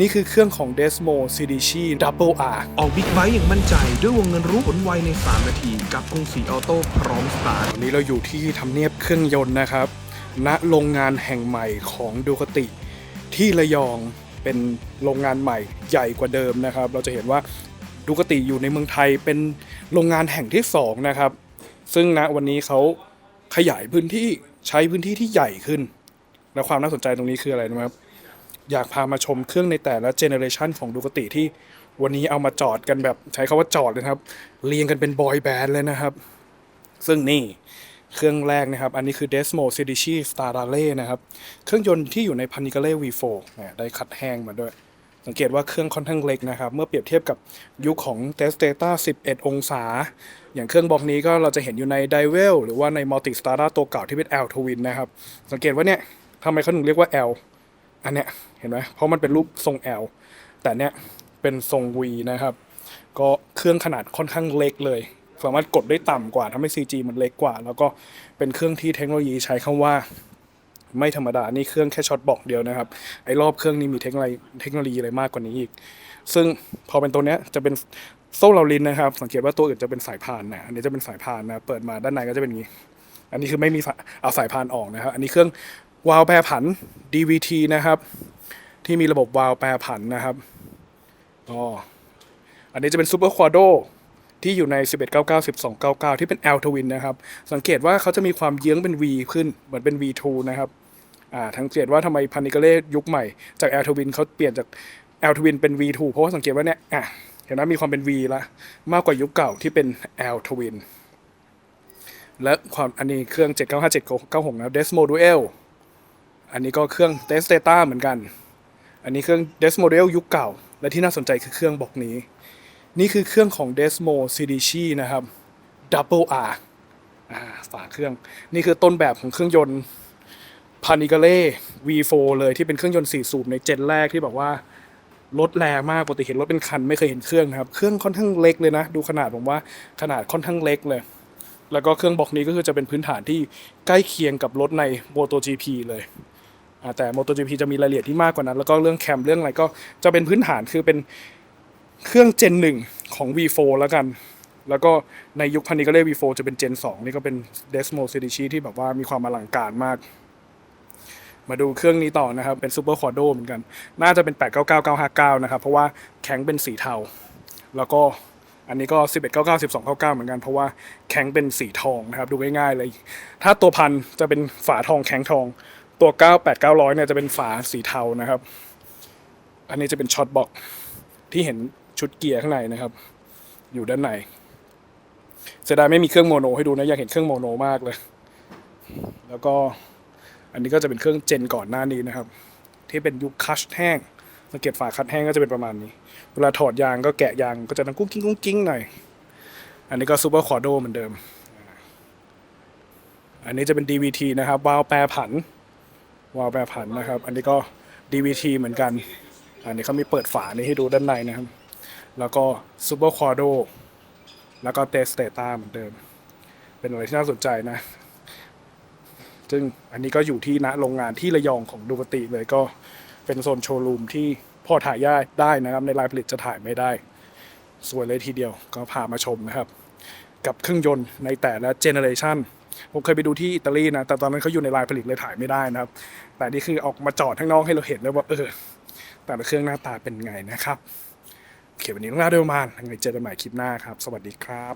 นี่คือเครื่องของ Desmo c d c Double R ออกบิ๊กไบค์อย่างมั่นใจ ด้วยวงเงินรู้ผลไวใน 3 นาที กับกรุงศรีออโต้พร้อมสตาร์ทวันนี้เราอยู่ที่ทำเนียบเครื่องยนต์นะครับ ณโรงงานแห่งใหม่ของดูคติ ที่ระยองเป็นโรงงานใหม่ใหญ่กว่าเดิมนะครับ เราจะเห็นว่าดูคติอยู่ในเมืองไทยเป็นโรงงานแห่งที่สองนะครับ ซึ่งณวันนี้เขาขยายพื้นที่ใช้พื้นที่ที่ใหญ่ขึ้น และความน่าสนใจตรงนี้คืออะไรนะครับ อยากพามาชมเครื่องในแต่ละเจเนอเรชันของดูคติที่วันนี้เอามาจอดกันแบบใช้คาว่าจอดเลยครับ เรียงกันเป็นบอยแบนด์เลยนะครับ ซึ่งนี่เครื่องแรกนะครับ อันนี้คือ Desmo c d c Star r a l e นะครับ เครื่องยนต์ที่อยู่ใน p a n i c a l e V4 เนี่ได้คัดแห้งมาด้วย สังเกตว่าเครื่องค่อนข้างเล็กนะครับ เมื่อเปรียบเทียบกับยุคของ Testata 11 องศา อย่างเครื่องบล็อกนี้ก็เราจะเห็นอยู่ใน d i v e l หรือว่าใน Multi Strada ตัวเก่าที่เป็น L Twin นะครับ สังเกตว่าเนี่ยทำไมเขาถึงเรียกว่า L อันเนี้ยเห็นไหมเพราะมันเป็นรูปทรง L แต่เนี้ยเป็นทรง V นะครับ ก็เครื่องขนาดค่อนข้างเล็กเลย สามารถกดได้ต่ำกว่าทำให้ CG มันเล็กกว่า แล้วก็เป็นเครื่องที่เทคโนโลยีใช้คำว่าไม่ธรรมดา นี่เครื่องแค่ช็อตบอกเดียวนะครับ ไอ้รอบเครื่องนี้มีเทคโนโลยีเทคโนโลยีอะไรมากกว่านี้อีก ซึ่งพอเป็นตัวเนี้ยจะเป็นโซ่เราลินนะครับ สังเกตว่าตัวอื่นจะเป็นสายพานนะ อันนี้จะเป็นสายพานนะ เปิดมาด้านในก็จะเป็นอย่างนี้ อันนี้คือไม่มีสายเอาสายพานออกนะครับ อันนี้เครื่อง วาล์วแปรผัน DVT นะครับ ที่มีระบบวาล์วแปรผันนะครับอ๋ออันนี้จะเป็นซูเปอร์ควาโดที่อยู่ใน 1199 1299 ที่เป็น L Twin นะครับ สังเกตว่าเขาจะมีความเยื้องเป็น V ขึ้น เหมือนเป็น V2 นะครับอ่าสังเกตว่าทำไมพานิกาเล่ยุคใหม่จาก L Twin เขาเปลี่ยนจาก L Twin เป็น V2 เพราะว่าสังเกตว่าเนี่ยอะเห็นไหมมีความเป็น V ละมากกว่ายุคเก่าที่เป็น L Twin และความอันนี้เครื่อง 795 796 นะ Desmo Duel อันนี้ก็เครื่อง Test Data เหมือนกัน อันนี้เครื่อง Des Model ยุคเก่า และที่น่าสนใจคือเครื่องบอกนี้ นี่คือเครื่องของ Desmo c d c นะครับ Double R อ่าฝาเครื่อง นี่คือต้นแบบของเครื่องยนต์พานิกาเล่ V4 เลยที่เป็นเครื่องยนต์4สูบในเจนแรกที่บอกว่ารถแรงมากปกติเห็นรถเป็นคันไม่เคยเห็นเครื่องนะครับ เครื่องค่อนข้างเล็กเลยนะ ดูขนาดผมว่าขนาดค่อนข้างเล็กเลย แล้วก็เครื่องบล็อกนี้ก็คือจะเป็นพื้นฐานที่ใกล้เคียงกับรถใน MotoGP เลย แต่ MotoGP จะมีรายละเอียดที่มากกว่านั้น แล้วก็เรื่องแคมเรื่องอะไรก็จะเป็นพื้นฐานคือเป็นเครื่องเจนหนึ่งของ V4 แล้วกัน แล้วก็ในยุคพันนี้ก็เรียก V4 จะเป็นเจน2 นี่ก็เป็น Desmo c d c ที่แบบว่ามีความอลังการมาก มาดูเครื่องนี้ต่อนะครับ เป็นซูเปอร์คอร์โดเหมือนกัน น่าจะเป็น 899959 นะครับ เพราะว่าแข็งเป็นสีเทา แล้วก็อันนี้ก็ 1199 1299 เหมือนกัน เพราะว่าแข็งเป็นสีทองนะครับ ดูง่ายๆเลย ถ้าตัวพันจะเป็นฝาทองแข็งทอง ตัว 98 900 เนี่ยจะเป็นฝาสีเทานะครับ อันนี้จะเป็นช็อตบ็อกที่เห็นชุดเกียร์ข้างในนะครับ อยู่ด้านในเสียดายไม่มีเครื่องโมโนให้ดูนะ อยากเห็นเครื่องโมโนมากเลย แล้วก็อันนี้ก็จะเป็นเครื่องเจนก่อนหน้านี้นะครับ ที่เป็นยุคคัชแห้งสังเกตฝาคัชแห้งก็จะเป็นประมาณนี้ เวลาถอดยางก็แกะยางก็จะดังกุ้งกิ้งกุ้งกิ้งหน่อย อันนี้ก็ซูเปอร์คอร์โดเหมือนเดิม อันนี้จะเป็น DVT นะครับวาล์วแปรผัน วาล์วแปรผันนะครับ อันนี้ก็ DVT เหมือนกัน อันนี้เขามีเปิดฝานี้ให้ดูด้านในนะครับ แล้วก็ซูเปอร์คอร์โดแล้วก็เตสเตต้าเหมือนเดิม เป็นอะไรที่น่าสนใจนะ ซึ่งอันนี้ก็อยู่ที่ณโรงงานที่ระยองของดูกติเลยก็เป็นโซนโชว์รูมที่พอถ่ายได้ได้นะครับ ในรายผลิตจะถ่ายไม่ได้ สวยเลยทีเดียวก็พามาชมนะครับ กับเครื่องยนต์ในแต่ละเจเนอเรชัน ผมเคยไปดูที่อิตาลีนะ แต่ตอนนั้นเขาอยู่ในลายผลิตเลยถ่ายไม่ได้นะครับ แต่นี่คือออกมาจอดข้างนอกให้เราเห็นแล้วว่าเออ แต่ละเครื่องหน้าตาเป็นไงนะครับโอเควันนี้ต้องลาเดินมายังไงเจอกันใหม่คลิปหน้าครับ สวัสดีครับ